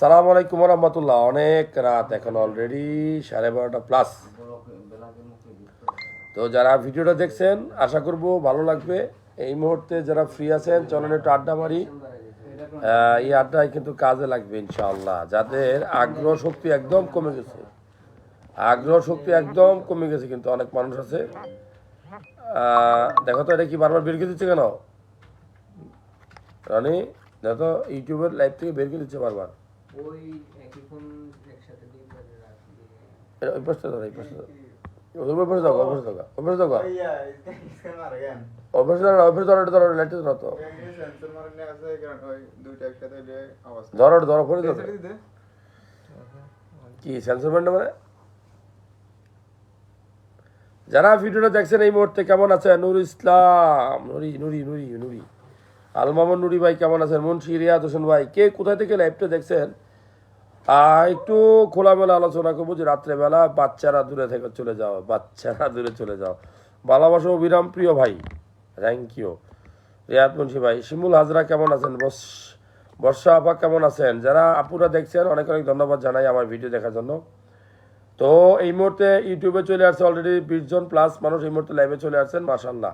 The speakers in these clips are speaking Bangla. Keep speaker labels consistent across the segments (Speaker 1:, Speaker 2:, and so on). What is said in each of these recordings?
Speaker 1: সালাম আলাইকুম রহমতুল্লাহ অনেক রাত এখন অলরেডি সাড়ে বারোটা প্লাস তো যারা ভিডিওটা দেখছেন, আশা করব ভালো লাগবে। এই মুহূর্তে যারা ফ্রি আছেন, চলেন একটু আড্ডা মারি। এই আড্ডায় কিন্তু কাজে লাগবে ইনশাআল্লাহ। যাদের আগ্রহ শক্তি একদম কমে গেছে। আগ্রহ শক্তি একদম কমে গেছে কিন্তু অনেক মানুষ আছে। দেখো তো এটা কি বারবার বের করে দিচ্ছে কেন? রনি, দেখো ইউটিউবের লাইভ থেকে বের করে দিচ্ছে বারবার। যারা ভিডিওটা দেখছেন এই মুহূর্তে কেমন আছে নুর ইসলাম নুরি নুরি নুরি নুরি। আলমামন নুরি ভাই কেমন আছেন? মুন্সি রিয়া হোসেন ভাই কে কোথায় থেকে লাইভটা দেখছেন? একটু খোলামেলা আলোচনা করব যে রাত্রেবেলা বাচ্চারা দূরে থেকে চলে যাও, বাচ্চারা দূরে চলে যাও। ভালোবাসো অবিরাম প্রিয় ভাই। থ্যাংক ইউ রিয়াদ মুন্সি ভাই, শিমুল হাজরা কেমন আছেন? বস বর্ষা আপা কেমন আছেন? যারা আপুরা দেখছেন, অনেক অনেক ধন্যবাদ জানাই আমার ভিডিও দেখার জন্য। তো এই মুহূর্তে ইউটিউবে চলে আসছে অলরেডি বিশ জন প্লাস মানুষ এই মুহূর্তে লাইভে চলে আসছেন মাসাল্লাহ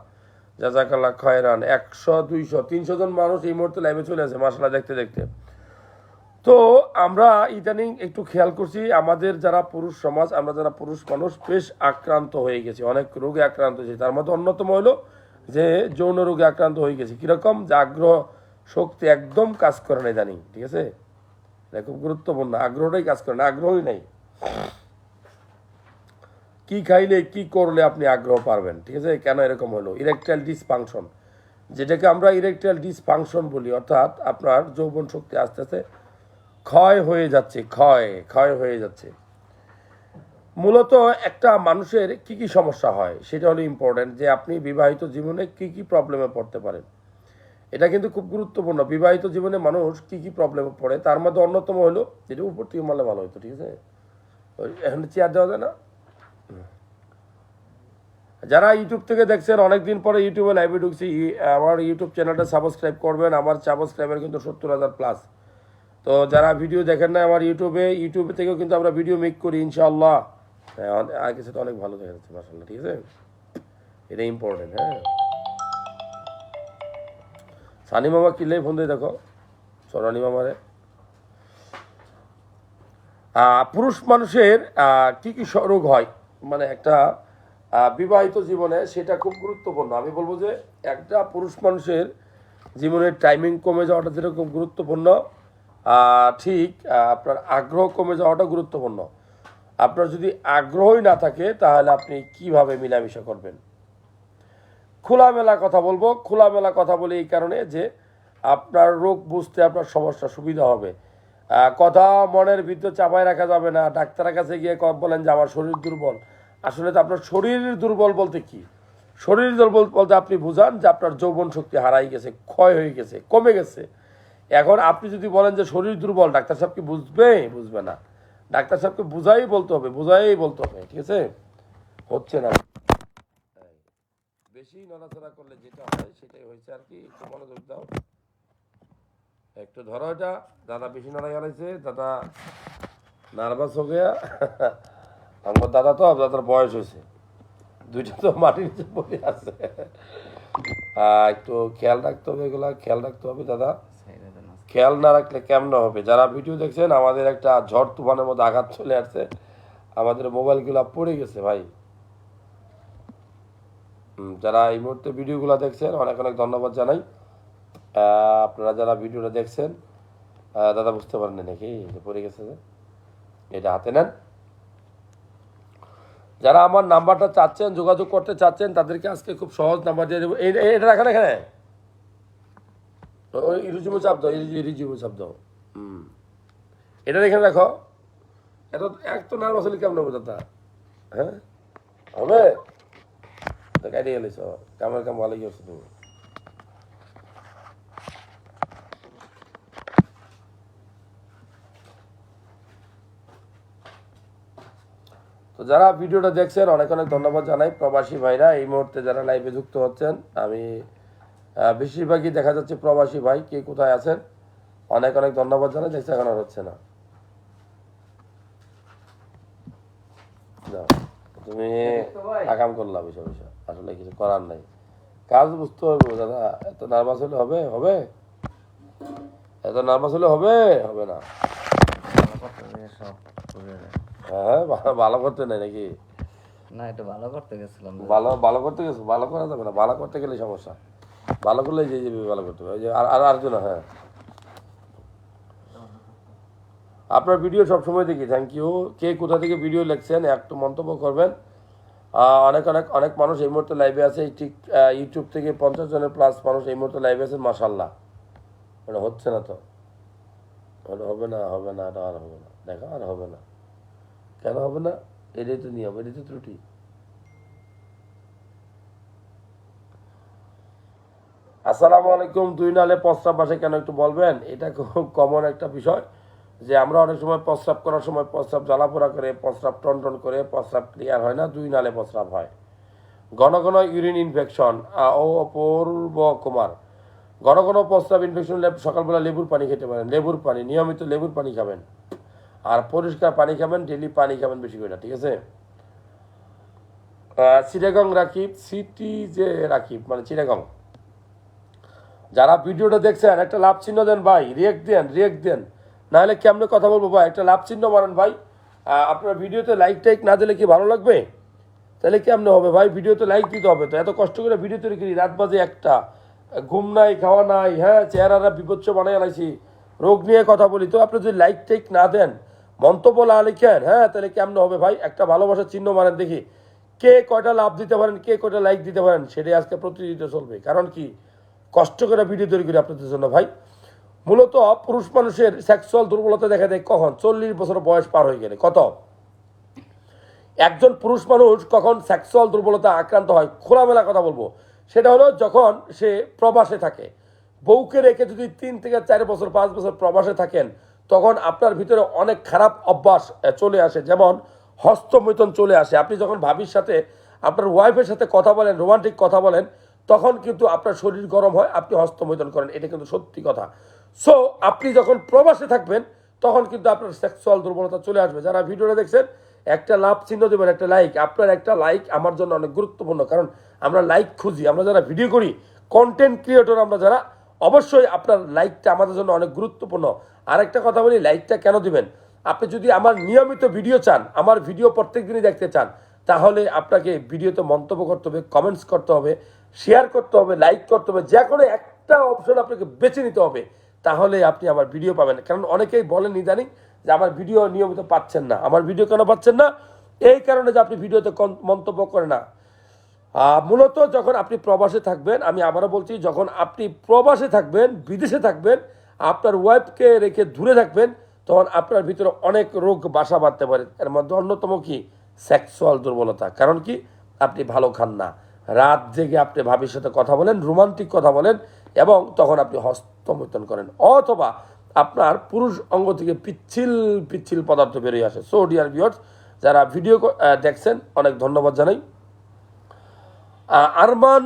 Speaker 1: জাজাকাল্লাহ খয়রান। একশো, দুইশো, তিনশো জন মানুষ এই মুহূর্তে লাইভে চলে আসে মাসাল্লাহ দেখতে দেখতে। তো আমরা ইদানিং একটু খেয়াল করছি, আমাদের যারা পুরুষ সমাজ, আমরা যারা পুরুষ মানুষ, বেশ আক্রান্ত হয়ে গেছি। অনেক রোগে আক্রান্ত হয়েছি। তার মধ্যে অন্যতম হলো যে, যৌন রোগে আক্রান্ত হয়ে গেছি। কীরকম? যে আগ্রহ শক্তি একদম কাজ করে না ইদানিং, ঠিক আছে? এটা খুব গুরুত্বপূর্ণ। আগ্রহটাই কাজ করে না, আগ্রহই নাই। কি খাইলে, কি করলে আপনি আগ্রহ পারবেন, ঠিক আছে? কেন এরকম হলো? ইরেকটাইল ডিসফাংশন যেটাকে আমরা ইরেকটাইল ডিসফাংশন বলি, অর্থাৎ আপনার যৌবন শক্তি আস্তে আস্তে ক্ষয় হয়ে যাচ্ছে, ক্ষয় ক্ষয় হয়ে যাচ্ছে। মূলত একটা মানুষের কি কি সমস্যা হয়, সেটা হলো ইম্পর্টেন্ট যে আপনি বিবাহিত জীবনে কি কি প্রবলেমে পড়তে পারেন। এটা কিন্তু খুব গুরুত্বপূর্ণ। বিবাহিত জীবনে মানুষ কি কি প্রবলেমে পড়ে, তার মধ্যে অন্যতম হলো যেটা উপর থেকে মারলে ভালো হতো, ঠিক আছে? এখন চেয়ার দেওয়া যায় না? যারা ইউটিউব থেকে দেখছেন, অনেকদিন পরে ইউটিউবে লাইভে ঢুকছি। আমার ইউটিউব চ্যানেলটা সাবস্ক্রাইব করবেন, আমার সাবস্ক্রাইবার কিন্তু সত্তর হাজার প্লাস তো যারা ভিডিও দেখেন না আমার ইউটিউবে, ইউটিউব থেকেও কিন্তু আমরা ভিডিও মেক করি ইনশাল্লাহ হ্যাঁ আর আগে সেটা অনেক ভালো দেখা যাচ্ছে মাসাল্লাহ ঠিক আছে? এটা ইম্পর্টেন্ট হ্যাঁ। সানি মামা কিনলে ফোন দিয়ে দেখো সরানি মামারে। পুরুষ মানুষের কি কি রোগ হয়? মানে একটা বিবাহিত জীবনে সেটা খুব গুরুত্বপূর্ণ। আমি বলব যে একটা পুরুষ মানুষের জীবনের টাইমিং কমে যাওয়াটা যেরকম গুরুত্বপূর্ণ। ঠিক আপনার আগ্রহ কমে যাওয়াটা গুরুত্বপূর্ণ। আপনার যদি আগ্রহই না থাকে, তাহলে আপনি কীভাবে মিলামিশা করবেন? খোলামেলা কথা বলব। খোলামেলা কথা বলি এই কারণে যে, আপনার রোগ বুঝতে আপনার সমস্যা সুবিধা হবে। কথা মনের ভিতরে চাপায় রাখা যাবে না। ডাক্তারের কাছে গিয়ে বলেন যে, আমার শরীর দুর্বল। আসলে তো আপনার শরীর দুর্বল বলতে কি? শরীর দুর্বল বলতে আপনি বুঝান যে, আপনার যৌবন শক্তি হারাই গেছে, ক্ষয় হয়ে গেছে, কমে গেছে। এখন আপনি যদি বলেন যে শরীর দুর্বল, ডাক্তার সাহেব কি বুঝবে? বুঝবে না। ডাক্তার সাহেবকে বুঝাই বলতে হবে, বুঝাই বলতে হবে, ঠিক আছে? হচ্ছে না। বেশি নড়াচড়া করলে যেটা হয়, সেটাই হয়েছে আর কি। একটু মনোযোগ দাও। একটু ধরো এটা। দাদা বেশি নড়াই হারাইছে, দাদা নার্ভাস হয়ে গেয়া। আমার দাদা তো দাদার বয়স হয়েছে। দুইটা তো মাটির নিচে পড়ে আছে একটু খেয়াল রাখতে হবে এগুলা, খেয়াল রাখতে হবে দাদা। খেয়াল না রাখলে কেমন হবে? যারা ভিডিও দেখছেন, আমাদের একটা ঝড় তুফানের মধ্যে আঘাত চলে আসছে। আমাদের মোবাইলগুলো পড়ে গেছে ভাই। যারা এই মুহূর্তে ভিডিওগুলো দেখছেন, অনেক অনেক ধন্যবাদ জানাই। আপনারা যারা ভিডিওটা দেখছেন দাদা বুঝতে পারেন নাকি? পড়ে গেছে এটা হাতে নেন। যারা আমার নাম্বারটা চাচ্ছেন, যোগাযোগ করতে চাচ্ছেন, তাদেরকে আজকে খুব সহজ নাম্বার দিয়ে দেবো। এটা রাখেন এখানে। ইরিজিবু চাপ দাও হুম। এটা এখানে রাখো। এক তো কেমন হ্যাঁ? হবে? তো গেলিস কামের কাম ভালোই করছ তুমি। তো যারা ভিডিওটা দেখছেন, অনেক অনেক ধন্যবাদ জানাই। প্রবাসী ভাইরা, এই মুহূর্তে যারা লাইভে যুক্ত হচ্ছেন, আমি বেশিরভাগই দেখা যাচ্ছে প্রবাসী ভাই কে কোথায় আছেন? অনেক অনেক ধন্যবাদ জানাই দেখছে এখন আর হচ্ছে না। তুমি আগাম করলাম বিষয় বিষয়। আসলে কিছু করার নাই। কাজ বুঝতে হবে দাদা। এত নার্ভাস হলে হবে হবে? এত নার্ভাস হলে হবে? হবে না। হ্যাঁ, ভালো করতে নাই নাকি?
Speaker 2: না এটা ভালো করতে গেছিলাম
Speaker 1: ভালো ভালো করতে গেছো? ভালো করা যাবে না ভালো করতে গেলে সমস্যা। ভালো করলে যে যাবে ভালো করতে হবে। আর আর আরেকজন হ্যাঁ। আপনার ভিডিও সবসময় দেখি থ্যাংক ইউ কে কোথা থেকে ভিডিও লিখছেন একটু মন্তব্য করবেন। অনেক অনেক অনেক মানুষ এই মুহূর্তে লাইভে আছে ঠিক ইউটিউব থেকে পঞ্চাশ জনের প্লাস মানুষ এই মুহূর্তে লাইভে আছে মাসাল্লাহ এটা হচ্ছে না তো? এটা হবে না হবে না, এটা আর হবে না। দেখা আর হবে না। কেন হবে না? এটাই তো নিয়ম, এটাই তো ত্রুটি। আসসালামু আলাইকুম, দুই নালে প্রস্রাব বাসে কেন একটু বলবেন? এটা খুব কমন একটা বিষয় যে আমরা অনেক সময় প্রস্রাব করার সময় প্রস্রাব জ্বালাপোড়া করে, প্রস্রাব টন টন করে, প্রস্রাব ক্লিয়ার হয় না, দুই নালে প্রস্রাব হয়। ঘন ঘন ইউরিন ইনফেকশন ও অপূর্ব কুমার। ঘন ঘন প্রস্রাব ইনফেকশন সকালবেলা লেবুর পানি খেতে পারেন, লেবুর পানি, নিয়মিত লেবুর পানি খাবেন। আর পরিষ্কার পানি খাবেন ডেলি পানি খাবেন বেশি করে, ঠিক আছে? চিটাগং রাকিব, সিটি যে রাকিব মানে চিটাগং। যারা ভিডিওটা দেখছেন একটা লাভ চিহ্ন দেন ভাই রিয়েক্ট দেন রিয়েক্ট দেন। নাহলে কেমনে কথা বলব ভাই? একটা লাভ চিহ্ন মারেন ভাই। আপনার ভিডিওতে লাইক টাইক না দিলে কি ভালো লাগবে? তাহলে কেমনে হবে ভাই? ভিডিওতে লাইক দিতে হবে তো, এত কষ্ট করে ভিডিও তৈরি করি, রাত বাজে একটা। ঘুম নাই, খাওয়া নাই হ্যাঁ চেহারারা বিপচ্ছ বানাই আনাইছি রোগ নিয়ে কথা বলি তো, আপনি যদি লাইক টাইক না দেন, মন্তব্য না লিখেন হ্যাঁ তাহলে কেমনে হবে ভাই? একটা ভালোবাসার চিহ্ন মারেন দেখি। কে কয়টা লাভ দিতে পারেন, কে কয়টা লাইক দিতে পারেন, সেটাই আজকে প্রতিযোগিতা চলবে। কারণ কি? কষ্ট করে ভিডিও তৈরি করি আপনাদের জন্য ভাই। মূলত পুরুষ মানুষের সেক্সুয়াল দুর্বলতা দেখা দেয় কখন? চল্লিশ বছর বয়স পার হয়ে গেলে। কত? একজন পুরুষ মানুষ কখন সেক্সুয়াল দুর্বলতা আক্রান্ত হয়? খোলামেলা কথা বলব। সেটা হলো যখন সে প্রবাসে থাকে। বউকে রেখে যদি তিন থেকে চার বছর, পাঁচ বছর প্রবাসে থাকেন, তখন আপনার ভিতরে অনেক খারাপ অভ্যাস চলে আসে। যেমন হস্তমৈথন চলে আসে। আপনি যখন ভাবির সাথে, আপনার ওয়াইফের সাথে কথা বলেন রোমান্টিক কথা বলেন তখন কিন্তু আপনার শরীর গরম হয়, আপনি হস্তমৈথন করেন। এটা কিন্তু সত্যি কথা। সো আপনি যখন প্রবাসে থাকবেন, তখন কিন্তু আপনার সেক্সুয়াল দুর্বলতা চলে আসবে। যারা ভিডিওটা দেখছেন, একটা লাভ চিহ্ন দেবেন, একটা লাইক আপনার একটা লাইক আমার জন্য অনেক গুরুত্বপূর্ণ, কারণ আমরা লাইক খুঁজি, আমরা যারা ভিডিও করি কন্টেন্ট ক্রিয়েটর আমরা যারা, অবশ্যই আপনার লাইকটা আমাদের জন্য অনেক গুরুত্বপূর্ণ। আরেকটা কথা বলি লাইকটা কেন দিবেন? আপনি যদি আমার নিয়মিত ভিডিও চান, আমার ভিডিও প্রত্যেক দিনই দেখতে চান, তাহলে আপনাকে ভিডিওতে মন্তব্য করতে হবে কমেন্টস করতে হবে শেয়ার করতে হবে লাইক করতে হবে, যে কোনো একটা অপশন আপনাকে বেছে নিতে হবে, তাহলে আপনি আমার ভিডিও পাবেন। কারণ অনেকেই বলেন ইদানিং যে আমার ভিডিও নিয়মিত পাচ্ছেন না। আমার ভিডিও কেন পাচ্ছেন না? এই কারণে যে আপনি ভিডিওতে মন্তব্য করেন না। মূলত যখন আপনি প্রবাসে থাকবেন, আমি আবারও বলছি, যখন আপনি প্রবাসে থাকবেন, বিদেশে থাকবেন, আপনার ওয়াইফকে রেখে দূরে থাকবেন, তখন আপনার ভিতরে অনেক রোগ বাসা বাঁধতে পারে। এর মধ্যে অন্যতম কি? সেক্সুয়াল দুর্বলতা। কারণ কি? আপনি ভালো খান না। রাত জেগে আপনি ভাবির সাথে কথা বলেন, রোমান্টিক কথা বলেন এবং তখন আপনি হস্তমৈথন করেন। অথবা আপনার পুরুষ অঙ্গ থেকে পিচ্ছিল পিচ্ছিল পদার্থ বেরিয়ে আসে। সো ডিয়ার ভিউয়ার্স যারা ভিডিও দেখছেন, অনেক ধন্যবাদ জানাই। আরমান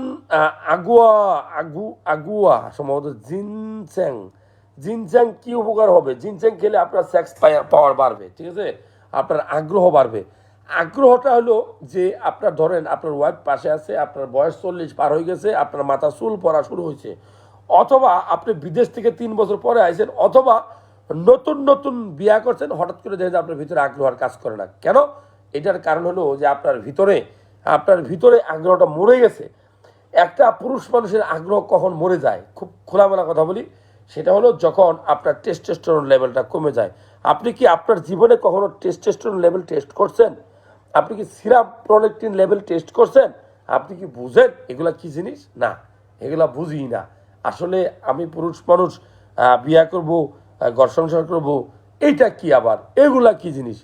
Speaker 1: আগুয়া, আগু, আগুয়া, সম্ভবত জিনস্যাং জিনস্যাং কি উপকার হবে? জিনস্যাং খেলে আপনার সেক্স পাওয়ার বাড়বে, ঠিক আছে? আপনার আগ্রহ বাড়বে। আগ্রহটা হলো যে আপনার ধরেন আপনার ওয়াইফ পাশে আছে, আপনার বয়স চল্লিশ পার হয়ে গেছে, আপনার মাথা চুল পড়া শুরু হয়েছে। অথবা আপনি বিদেশ থেকে তিন বছর পরে আইছেন, অথবা নতুন নতুন বিয়া করছেন, হঠাৎ করে দেখে যে আপনার ভিতরে আগ্রহ আর কাজ করে না। কেন? এটার কারণ হলো যে আপনার ভিতরে আপনার ভিতরে আগ্রহটা মরে গেছে। একটা পুরুষ মানুষের আগ্রহ কখন মরে যায়, খুব খোলামেলা কথা বলি, সেটা হলো যখন আপনার টেস্টেস্টোরন লেভেলটা কমে যায়। আপনি কি আপনার জীবনে কখনো টেস্টেস্টোরন লেভেল টেস্ট করছেন? আপনি কি সিরাপ প্রোলেকটিন লেভেল টেস্ট করছেন? আপনি কি বুঝেন এগুলা কি জিনিস? না, এগুলা বুঝি না। আসলে আমি পুরুষ মানুষ বিয়া করব ঘর সংসার করব, এইটা কি আবার? এগুলা কি জিনিস?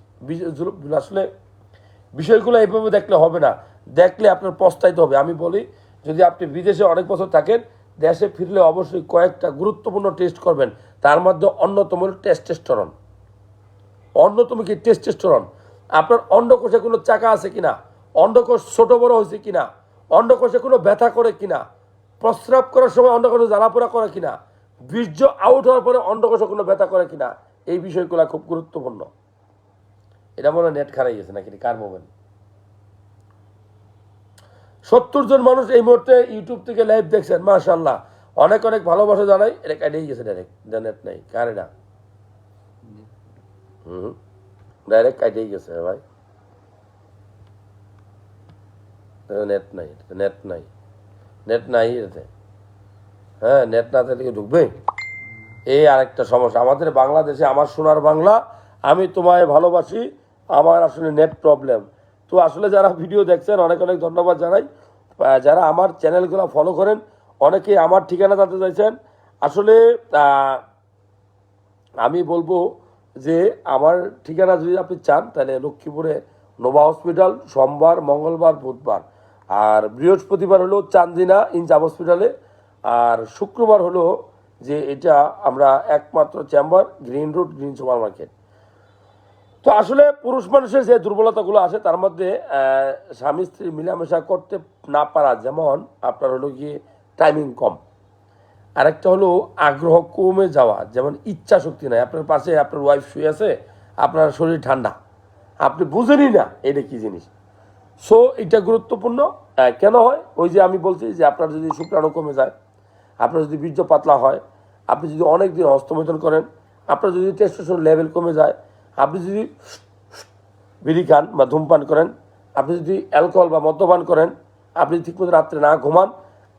Speaker 1: আসলে বিষয়গুলো এইভাবে দেখলে হবে না। দেখলে আপনার পস্তাইতে হবে। আমি বলি, যদি আপনি বিদেশে অনেক বছর থাকেন, দেশে ফিরলে অবশ্যই কয়েকটা গুরুত্বপূর্ণ টেস্ট করবেন। তার মধ্যে অন্যতম টেস্টেস্টরন। অন্যতম কি? টেস্টেস্টরন। আপনার অন্ডকোষে কোনো চাকা আছে কিনা? অন্ডকোষ ছোট বড় হয়েছে কিনা? অন্ডকোষে কোনো ব্যথা করে কিনা? প্রস্রাব করার সময় অন্ডকোষে জ্বালাপোড়া করে কিনা? বীর্য আউট হওয়ার পরে অন্ডকোষে কোনো ব্যথা করে কিনা? এই বিষয়গুলো খুব গুরুত্বপূর্ণ। এটা মনে হয় নেট খারাই গেছে নাকি? কার মোবাইল? সত্তর জন মানুষ এই মুহূর্তে ইউটিউব থেকে লাইভ দেখছেন মাশাল্লাহ অনেক অনেক ভালোবাসা জানাই। এটা কাটিয়ে গেছে ডাইরেক্ট নেট নাই। কার এটা হুম। ডাইরেক্ট কাটিয়ে গেছে ভাই। নেট নাই নেট নাই। নেট নাই এতে। হ্যাঁ নেট না থাকলে কি ঢুকবে? এই আরেকটা সমস্যা। আমাদের বাংলাদেশে আমার সোনার বাংলা, আমি তোমায় ভালোবাসি, আমার আসলে নেট প্রবলেম তো আসলে যারা ভিডিও দেখছেন, অনেক অনেক ধন্যবাদ জানাই। যারা আমার চ্যানেলগুলো ফলো করেন অনেকে আমার ঠিকানা জানতে চাইছেন। আসলে আমি বলব যে আমার ঠিকানা যদি আপনি চান, তাহলে লক্ষ্মীপুরে নোভা হসপিটাল, সোমবার, মঙ্গলবার, বুধবার। আর বৃহস্পতিবার হলো চান্দিনা ইনজাম হসপিটালে। আর শুক্রবার হলো যে এটা আমরা একমাত্র chamber, green road green supermarket তো আসলে পুরুষ মানুষের যে দুর্বলতাগুলো আছে, তার মধ্যে স্বামী স্ত্রী মিলামেশা করতে না পারা যেমন আপনার হলো গিয়ে টাইমিং কম। আরেকটা হলো আগ্রহ কমে যাওয়া, যেমন ইচ্ছা শক্তি নাই। আপনার পাশে আপনার ওয়াইফ শুয়ে আছে, আপনার শরীর ঠান্ডা। আপনি বুঝেনই না এটা কি জিনিস। সো এটা গুরুত্বপূর্ণ। কেন হয়? ওই যে আমি বলছি যে আপনার যদি শুক্রাণু কমে যায়, আপনার যদি বীর্য পাতলা হয়, আপনি যদি অনেক দিন হস্তমৈথন করেন, আপনার যদি টেস্টোস্টেরন লেভেল কমে যায়, আপনি যদি বিড়ি খান বা ধূমপান করেন, আপনি যদি অ্যালকোহল বা মদ্যপান করেন, আপনি ঠিকমতো রাত্রে না ঘুমান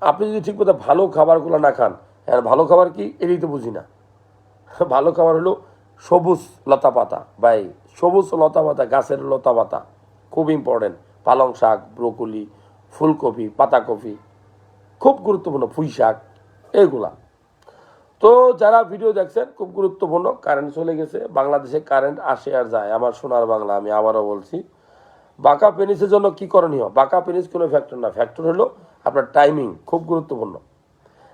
Speaker 1: আপনি যদি ঠিকমতো ভালো খাবারগুলো না খান, আর ভালো খাবার কি? এটাই তো বুঝি না। ভালো খাবার হলো সবুজ লতা পাতা। বাই সবুজ লতা পাতা, গাছের লতা পাতা, খুব ইম্পর্টেন্ট পালং শাক, ব্রোকলি, ফুলকপি, পাতাকপি, খুব গুরুত্বপূর্ণ পুঁই শাক, এগুলা। তো যারা ভিডিও দেখছেন, খুব গুরুত্বপূর্ণ কারেন্ট চলে গেছে, বাংলাদেশে কারেন্ট আসে আর যায়। আমার সোনার বাংলা, আমি আবারও বলছি। বাঁকা পেনিসের জন্য কি করণীয়? বাঁকা পেনিস কোনো ফ্যাক্টর না। ফ্যাক্টর হলো আপনার টাইমিং খুব গুরুত্বপূর্ণ।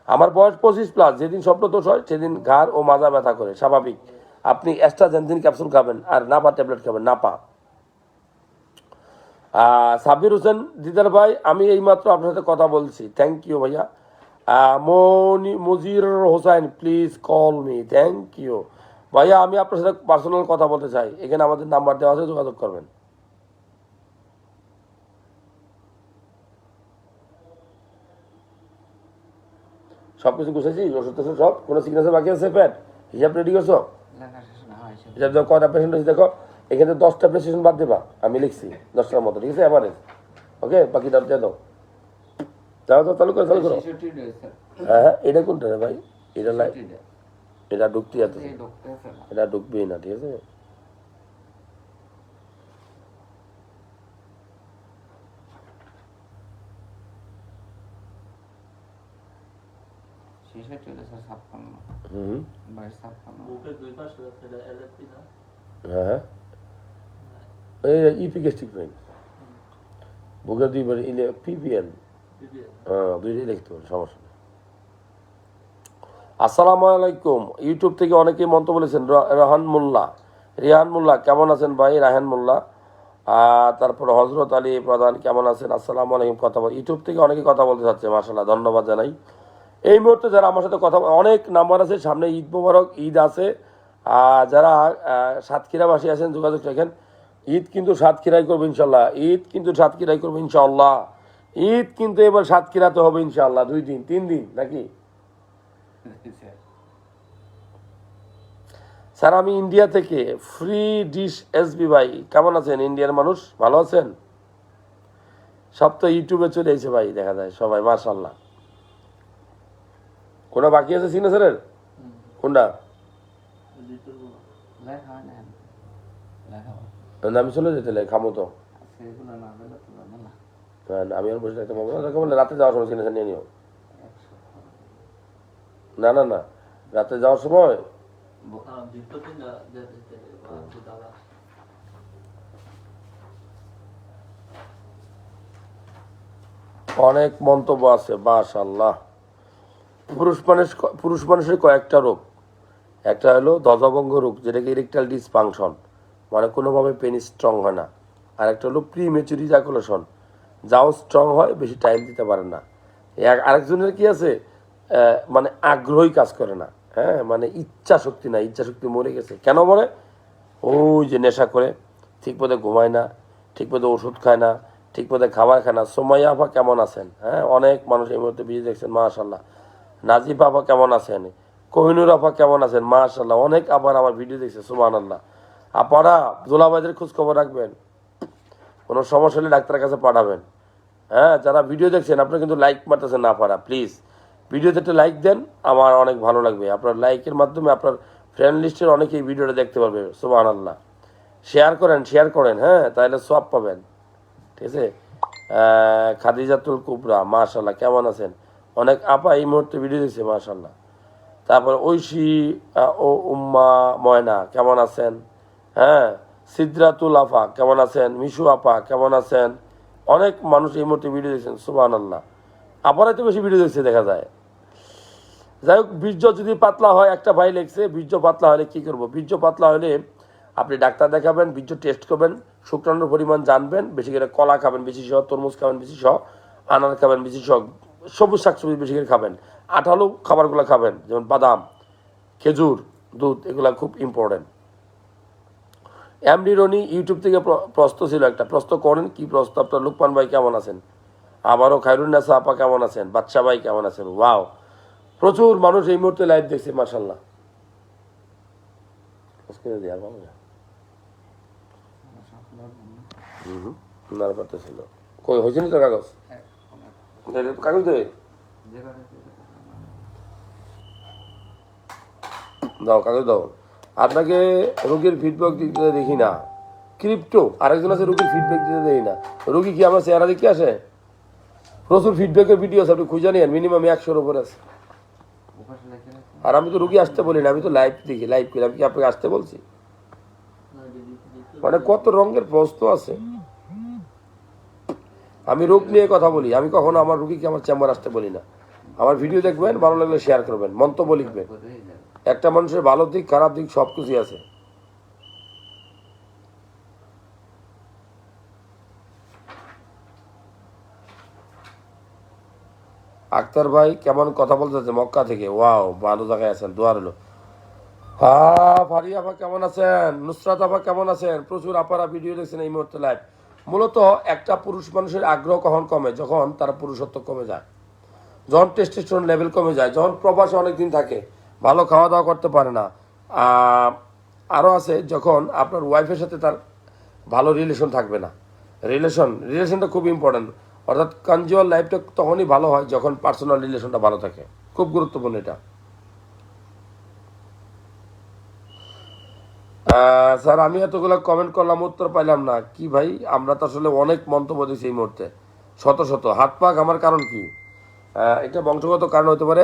Speaker 1: আমার বয়স পঁচিশ প্লাস যেদিন স্বপ্ন দোষ হয়, সেদিন ঘাড় ও মাজা ব্যথা করে, স্বাভাবিক। আপনি অ্যাস্ট্রাজেনজিন ক্যাপসুল খাবেন আর নাপা ট্যাবলেট খাবেন, নাপা। সাব্বির হোসেন দিদার ভাই, আমি এইমাত্র আপনার সাথে কথা বলছি। থ্যাংক ইউ ভাইয়া। Moni, Mojir Hossain please call me thank you ভাইয়া, আমি আপনার সাথে পার্সোনাল কথা বলতে চাই। এখানে আমাদের নাম্বার দেওয়া আছে, যোগাযোগ করবেন। সব কিছু গুছাইছি ওষুধ টষুধ সব কোনো সিগনেচার বাকি আছে প্যাট হিসাব রেডি করছ? হিসাব দেখো কয়টা পেশেন্ট আছে দেখো। এখানে দশটা প্রেসক্রিপশন বাদ দেবা আমি লিখছি দশটার মতো ঠিক আছে? এভারেজ ওকে বাকি বাকিটা দিয়ে দাও। যাও তো চালু করো চালু করো। হ্যাঁ হ্যাঁ এটা কোনটা রে ভাই? এটা লাই এটা ঢুকতে
Speaker 3: আছে।
Speaker 1: এটা ঢুকবেই না ঠিক আছে?
Speaker 2: ছেষট্টি হলে ছাপ্পান্ন
Speaker 1: হুম
Speaker 2: বাইশ ছাপ্পান্ন
Speaker 1: হ্যাঁ। হ্যাঁ। এই ইপিকেস্টিক পেন বুকের দুইবার ইলে পিপিএন হ্যাঁ দুইটাই লিখতে পারে সমস্যা নেই। আসসালামু আলাইকুম। ইউটিউব থেকে অনেকেই মন্তব্য বলেছেন রহান মোল্লা। রিহান মোল্লা কেমন আছেন ভাই? রাহান মোল্লা। আহ, তারপর হজরত আলী প্রধান কেমন আছেন? আসসালামু আলাইকুম কথা বল। ইউটিউব থেকে অনেকে কথা বলতে চাচ্ছে মাসাল্লাহ ধন্যবাদ জানাই। এই মুহূর্তে যারা আমার সাথে কথা অনেক নাম্বার আছে, সামনে ঈদ মোবারক, ঈদ আছে। যারা সাতক্ষীরাবাসী আছেন, যোগাযোগ রাখেন, ঈদ কিন্তু সাতক্ষীরাই করব ইনশাল্লাহ। ঈদ কিন্তু সাতক্ষীরাই করব ইনশাল্লাহ। ঈদ কিন্তু এবার সাতক্ষীরাতে হবে ইনশাল্লাহ, দুই দিন, তিন দিন, নাকি? স্যার, আমি ইন্ডিয়া থেকে ফ্রি ডিশ এসবি ভাই, কেমন আছেন? ইন্ডিয়ার মানুষ, ভালো আছেন? সব তো ইউটিউবে চলে এসে ভাই, দেখা যায় সবাই মার্শাল্লাহ কোনো বাকি আছে সিগনেচারের কোনটা
Speaker 2: লেখা হয় না লেখা
Speaker 1: আমি চলে যেতে খামো তো। আমি আর বসে থাকতে পারব না। তাকে বললে রাতে যাওয়ার সময় সিগনেচার নিয়ে নিও। না না না। রাতে যাওয়ার সময়? অনেক মন্তব্য আছে মাশাল্লাহ পুরুষ মানুষ পুরুষ মানুষের কয়েকটা রোগ। একটা হলো ধ্বজভঙ্গ রোগ, যেটাকে ইরেকটাল ডিসফাংশন মানে কোনোভাবে পেন স্ট্রং হয় না। আর একটা হলো প্রি মেচুরি জাকুলেশন যাও স্ট্রং হয়, বেশি টাইম দিতে পারে না। এক- আরেকজনের কি আছে? মানে আগ্রহই কাজ করে না। হ্যাঁ মানে ইচ্ছা শক্তি না ইচ্ছা শক্তি মরে গেছে। কেন মরে? ওই যে নেশা করে, ঠিক মতো ঘুমায় না, ঠিক মতো ওষুধ খায় না, ঠিক মতো খাবার খায় না। সোমাইয়া আপা কেমন আছেন? হ্যাঁ অনেক মানুষ এই মুহূর্তে বিজি দেখছেন মাশাল্লাহ নাজিব আপা কেমন আছেন? কোহিনুর আপা কেমন আছেন? মাশাল্লাহ অনেক আবার আমার ভিডিও দেখছে সুমান আল্লাহ আপারা দোলাবাইদের খোঁজ খবর রাখবেন। কোনো সমস্যা হলে ডাক্তারের কাছে পাঠাবেন। হ্যাঁ যারা ভিডিও দেখছেন, আপনারা কিন্তু লাইক মারতেছেন না পারা প্লিজ ভিডিওতে একটা লাইক দেন, আমার অনেক ভালো লাগবে। আপনার লাইকের মাধ্যমে আপনার ফ্রেন্ড লিস্টের অনেকেই ভিডিওটা দেখতে পারবে সুবাহ আল্লাহ শেয়ার করেন শেয়ার করেন হ্যাঁ তাহলে সব পাবেন। ঠিক আছে? খাদিজাতুল কুবরা মাশাল্লাহ কেমন আছেন? অনেক আপা এই মুহূর্তে ভিডিও দিচ্ছে মাশাল্লাহ তারপর ঐশী ও উম্মা, ময়না, কেমন আছেন? হ্যাঁ সিদ্রাতুল আফা, কেমন আছেন? মিশু আপা, কেমন আছেন? অনেক মানুষ এই মুহূর্তে ভিডিও দিচ্ছেন সুবাহ আল্লাহ আপারাই তো বেশি ভিডিও দেখছে দেখা যায়। যাই হোক, বীর্য যদি পাতলা হয়, একটা ভাই লেগছে বীর্য পাতলা হলে কি করব? বীর্য পাতলা হলে আপনি ডাক্তার দেখাবেন, বীর্য টেস্ট করবেন, শুক্রাণুর পরিমাণ জানবেন, বেশি করে কলা খাবেন বেশি সহ, তরমুজ খাবেন বেশি সহ, আনার খাবেন বেশি সহ সবুজ শাকসবজি বেশি করে খাবেন। আঠালো খাবারগুলো খাবেন, যেমন বাদাম, খেজুর, দুধ, এগুলো খুব ইম্পর্টেন্ট এমডি রনি ইউটিউব থেকে প্র- প্রশ্ন ছিল একটা। প্রশ্ন করেন কি প্রশ্ন আপনার লুকমান ভাই কেমন আছেন? আবারও খায়রুন্নাসা আপা কেমন আছেন? বাচ্চা ভাই কেমন আছেন? ওয়াও প্রচুর মানুষ এই মুহূর্তে লাইভ দেখছে মার্শাল্লাহ পারতেছিল কই, হয়েছে না তো কাগজ? কাগজ দেবে দাও, কাগজ দাও। আপনাকে রোগীর ফিডব্যাক দিতে দেখি না। ক্রিপ্টো আরেকজন আছে রোগীর ফিডব্যাক দিতে দেখি না। রোগী কি আমার চেহারা দেখে আসে? প্রচুর ফিডব্যাকের ভিডিও আছে, আপনি খুঁজে নিন মিনিমাম একশোর উপরে আছে। আর আমি তো রুগী আসতে বলি না আমি তো লাইভ দেখি লাইভ করি, আমি কি আপনাকে আসতে বলছি? মানে কত রঙের প্রশ্ন আছে? আমি রোগ নিয়ে কথা বলি, আমি কখনো আমার রুগীকে আমার চেম্বার আসতে বলি না। আমার ভিডিও দেখবেন, ভালো লাগলে শেয়ার করবেন, মন্তব্য লিখবেন। একটা মানুষের ভালো দিক, খারাপ দিক সব কিছুই আছে। আক্তার ভাই কেমন কথা বলতেছে মক্কা থেকে? ওয়াও, ভালো জায়গায় আছেন দোয়ার হলো হ্যাঁ ফারি আপা কেমন আছেন? নুসরাত আপা কেমন আছেন? প্রচুর আপারা ভিডিও দেখছেন এই মুহূর্তে লাইভ মূলত একটা পুরুষ মানুষের আগ্রহ কখন কমে? যখন তার পুরুষত্ব কমে যায়। যখন টেস্টোস্টেরন লেভেল কমে যায়, যখন প্রবাসে অনেক দিন থাকে, ভালো খাওয়া দাওয়া করতে পারে না। আরও আছে, যখন আপনার ওয়াইফের সাথে তার ভালো রিলেশন থাকবে না। রিলেশন রিলেশনটা খুব ইম্পর্ট্যান্ট অর্থাৎ কনজিউয়াল লাইফটা তখনই ভালো হয় যখন পার্সোনাল রিলেশনটা ভালো থাকে। খুব গুরুত্বপূর্ণ এটা। স্যার, আমি এতগুলো কমেন্ট করলাম, উত্তর পাইলাম না। কি ভাই? আমরা তো আসলে অনেক মন্তব্য দিচ্ছি এই মুহূর্তে। শত শত। হাত পা আমার কারণ কি? এটা বংশগত কারণ হতে পারে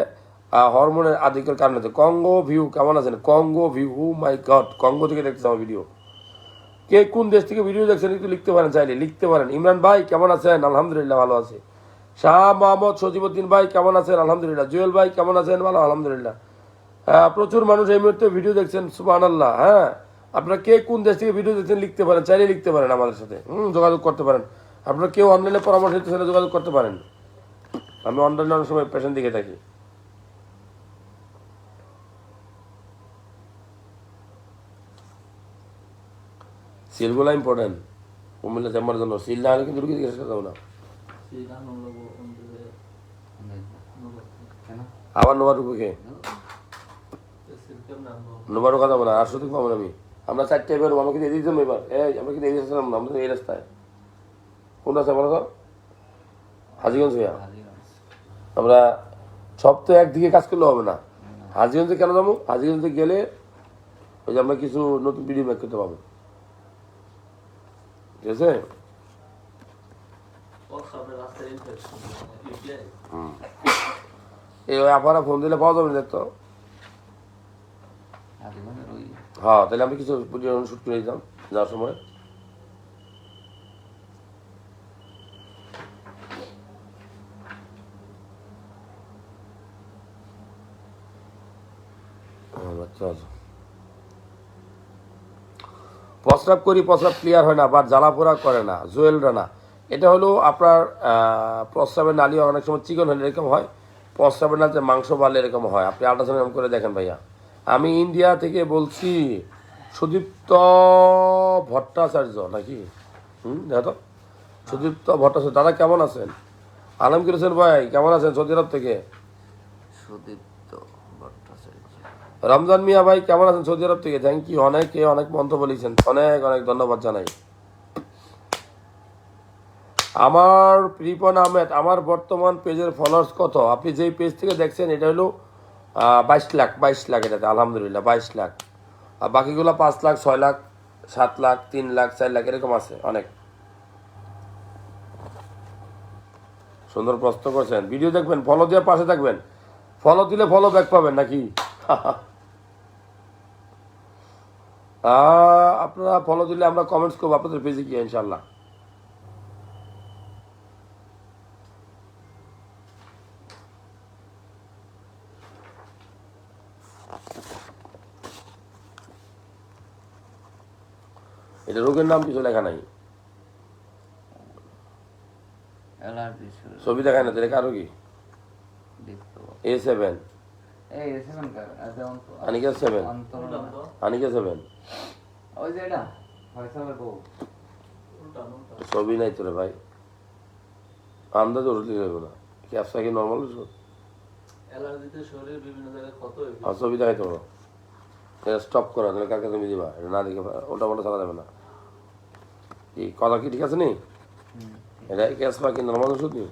Speaker 1: হরমোনের আধিক্যের কারণ হতে কঙ্গো ভিউ কেমন আছেন? Congo view my God Congo থেকে দেখতেছে আমার ভিডিও কে কোন দেশ থেকে ভিডিও দেখছেন একটু লিখতে পারেন চাইলে, লিখতে পারেন। ইমরান ভাই, কেমন আছেন? আলহামদুলিল্লাহ ভালো আছে। শাহ মোহাম্মদ সজিবুদ্দিন ভাই, কেমন আছেন? আলহামদুলিল্লাহ। জুয়েল ভাই, কেমন আছেন? ভালো, আলহামদুলিল্লাহ। প্রচুর মানুষ এই মুহূর্তে ভিডিও দেখছেন সুবাহ হ্যাঁ। আপনারা কে কোন দেশ থেকে ভিডিও দেখছেন লিখতে পারেন চাইলে লিখতে পারেন আমাদের সাথে। হুম যোগাযোগ করতে পারেন। আপনারা কেউ অনলাইনে পরামর্শ দিতে চাইলে যোগাযোগ করতে পারেন। আমি অনলাইনে অনেক সময় পেশেন্ট দিকে থাকি। সিলগুলো ইম্পর্টেন্ট কুমিল্লা চেম্বার জন্য। সিল না হলে কিন্তু রুগী দিকে যাব না। আবার নোবার রুগীকে নোবারও কথা বলা আর শুধু পাবো না আমি। আমরা চারটে বেরোবো আমাকে দিয়ে দিতাম এবার। এই আমরা কি দিয়ে দিয়েছিলাম না আমরা তো এই রাস্তায়। কোন রাস্তায় বলো তো? হাজিগঞ্জ হইয়া। আমরা সব তো একদিকে কাজ করলে হবে না। হাজিগঞ্জে কেন যাব? হাজিগঞ্জে গেলে ওই যে আমরা কিছু নতুন ভিডিও মেক করতে পাবো। ঠিক আছে? এই ওই আপনারা ফোন দিলে পাওয়া যাবে না
Speaker 2: ওই
Speaker 1: হ্যাঁ তাহলে আমি কিছু শুট করে দিতাম, যাওয়ার সময়। প্রস্রাব করি প্রস্রাব ক্লিয়ার হয় না বা জ্বালাপোড়া করে না, জোয়েল রানা। এটা হলো আপনার প্রস্রাবের নালী অনেক সময় চিকন হলে এরকম হয় প্রস্রাবের নালীতে মাংস বাড়লে এরকম হয়। আপনি আল্ট্রাসাউন্ড করে দেখেন ভাইয়া। আমি ইন্ডিয়া থেকে বলছি সুদীপ্ত ভট্টাচার্য নাকি? হুম দেখো সুদীপ্ত ভট্টাচার্য দাদা কেমন আছেন? আলমগীর হোসেন ভাই কেমন আছেন সৌদি আরব থেকে?
Speaker 2: সুদীপ্ত ভট্টাচার্য।
Speaker 1: রমজান মিয়া ভাই কেমন আছেন সৌদি আরব থেকে? থ্যাংক ইউ অনেকে অনেক মন্তব্য লিখছেন। অনেক অনেক ধন্যবাদ জানাই। আমার প্রিপন আহমেদ আমার বর্তমান পেজের ফলোয়ার্স কত? আপনি যেই পেজ থেকে দেখছেন এটা হলো বাইশ লাখ বাইশ লাখ এটাতে, আলহামদুলিল্লাহ, বাইশ লাখ। আর বাকিগুলো পাঁচ লাখ, ছয় লাখ, সাত লাখ, তিন লাখ, চার লাখ, এরকম আছে, অনেক। সুন্দর প্রশ্ন করছেন। ভিডিও দেখবেন ফলো দিয়ে পাশে থাকবেন। ফলো দিলে ফলো ব্যাক পাবেন নাকি? আপনারা ফলো দিলে আমরা কমেন্টস করব আপনাদের পেজে গিয়ে ইনশাল্লাহ এটা রোগের নাম কিছু লেখা নাই। ছবি দেখায় না তো এটা কারও? কি A seven
Speaker 2: seven
Speaker 1: Anika seven Anika ছবি নাই তোরে ভাই। আন্দাজ উঠলি যাবে না। ক্যাপসা কি নর্মাল
Speaker 3: অ্যালার্জিতে শরীরের বিভিন্ন জায়গায় ক্ষত হয়ে
Speaker 1: আর ছবি দেখাই তো এটা স্টপ করা তাহলে কাকে তুমি দিবা এটা না দেখে ওটা মোটা চালা যাবে না। কি কথা কি ঠিক আছে নি? এটা ক্যাপসা কি নর্মাল ওষুধ নি?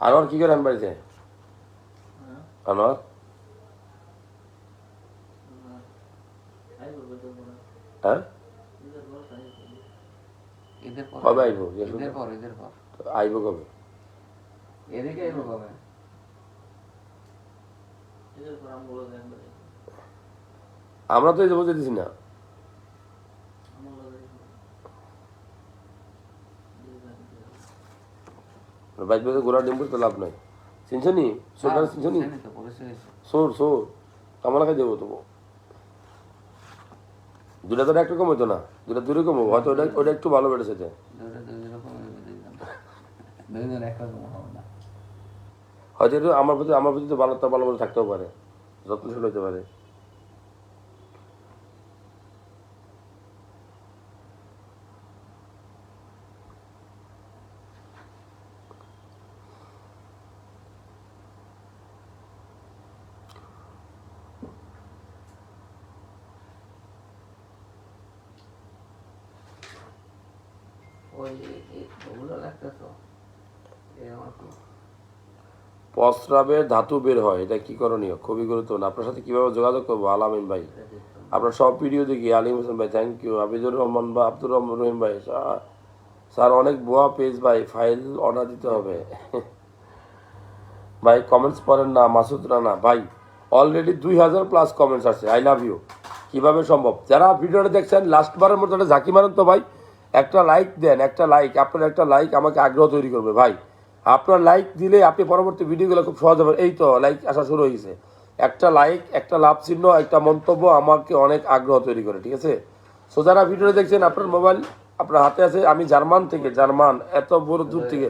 Speaker 1: আনোয়ার কি করেন বাড়িতে? আনোয়ার? হ্যাঁ? কবে আইবো? আইবো কবে?
Speaker 2: এদিকে আইবো কবে?
Speaker 1: আমরা তো এই যে বুঝে দিছি না। ডিম তো লাভ নাই। চিনছো নি? চিনছো নি?
Speaker 2: হয়েছে
Speaker 1: সোর সোর। তবু। দুটা তো একটা কম হইতো না। দুটা দূরে কম হয়তো ওটা ওটা একটু ভালো বেড়েছে
Speaker 2: দুই রকম
Speaker 1: হয়তো আমার প্রতি আমার প্রতি তো ভালো তো ভালো ভালো থাকতেও পারে। যত্নশীল হতে পারে। প্রস্রাবের ধাতু বের হয়, এটা কি করণীয়? খুবই গুরুত্বপূর্ণ। আপনার সাথে কীভাবে যোগাযোগ করব? আলামিন ভাই। আপনার সব ভিডিও দেখি, আলিম হোসেন ভাই থ্যাংক ইউ আবিদুর রহমান বা আব্দুর রহমান রহিম ভাই, স্যার- অনেক ভুয়া পেজ ভাই ফাইল অর্ডার দিতে হবে। ভাই কমেন্টস পড়েন না, মাসুদ রানা। ভাই অলরেডি দুই হাজার প্লাস কমেন্টস আছে আই লাভ ইউ কীভাবে সম্ভব? যারা ভিডিওটা দেখছেন লাস্ট বারের মতো একটা ঝাঁকি মারেন তো ভাই একটা লাইক দেন একটা লাইক আপনার একটা লাইক আমাকে আগ্রহ তৈরি করবে ভাই। আপনার লাইক দিলে আপনি পরবর্তী ভিডিওগুলো খুব সহজ হবে। এই তো লাইক আসা শুরু হয়েছে একটা লাইক একটা লাভ চিহ্ন একটা মন্তব্য আমাকে অনেক আগ্রহ তৈরি করে ঠিক আছে? সো যারা ভিডিওটা দেখছেন আপনার মোবাইল আপনার হাতে আছে। আমি জার্মান থেকে জার্মান এত বড় দূর থেকে।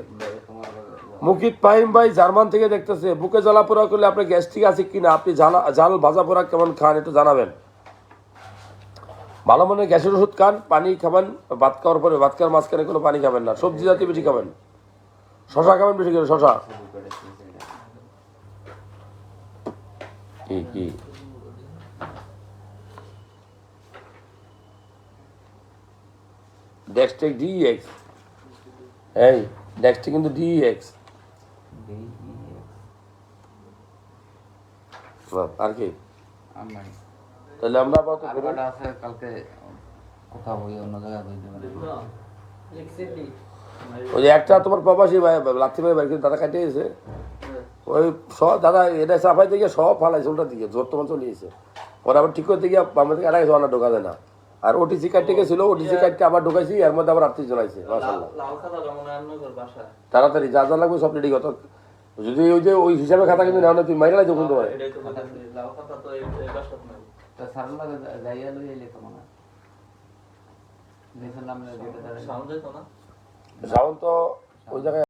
Speaker 1: মুকিত পাহিম ভাই জার্মান থেকে দেখতেছে। বুকে জ্বালা পোড়া করলে আপনার গ্যাস্ট্রিক আছে কিনা? আপনি জ্বালা জাল ভাজা পোড়া কেমন খান একটু জানাবেন। ভালো মনে গ্যাসের ওষুধ খান পানি খাবেন ভাত খাওয়ার পরে ভাত খাওয়ার মাঝখানে কোনো পানি খাবেন না। সবজি জাতীয় বেশি খাবেন। শশা খাবেন বেশি করে শশা। কি কি? ডেক্সটেক ডিএক্স এই ডেক্সটেক কিন্তু ডিএক্স আর কি? তাহলে আমরা ঘুরে-
Speaker 2: আছে? কালকে কোথাও হই অন্য জায়গায় হইতে পারে
Speaker 1: ওই যে একটা তোমার প্রবাসী ভাই লাথি ভাই বাড়ি দাদা কাটে গেছে ওই সব দাদা এটা সাফাই থেকে সব ফালাইছে ওটা দিকে জোর তোমার চলে গেছে পরে আবার ঠিক করতে গিয়ে আমাদের এরা গেছে অন্য ঢোকা যায় না। আর ওটিসি কাটতে গেছিল ওটিসি কাটতে আবার ঢোকাইছি এর মধ্যে আবার আত্মীয়
Speaker 3: বাসা
Speaker 1: তাড়াতাড়ি যা যা লাগবে সব রেডি কত যদি ওই যে ওই হিসাবে খাতা কিন্তু নেওয়া না তুমি মাইরা লাগছো কিন্তু পারে
Speaker 3: এটাই তো
Speaker 2: লাগে যাইয়া লই এলে তো মনে হয়।
Speaker 1: সাউন্ড তো ওই জায়গায়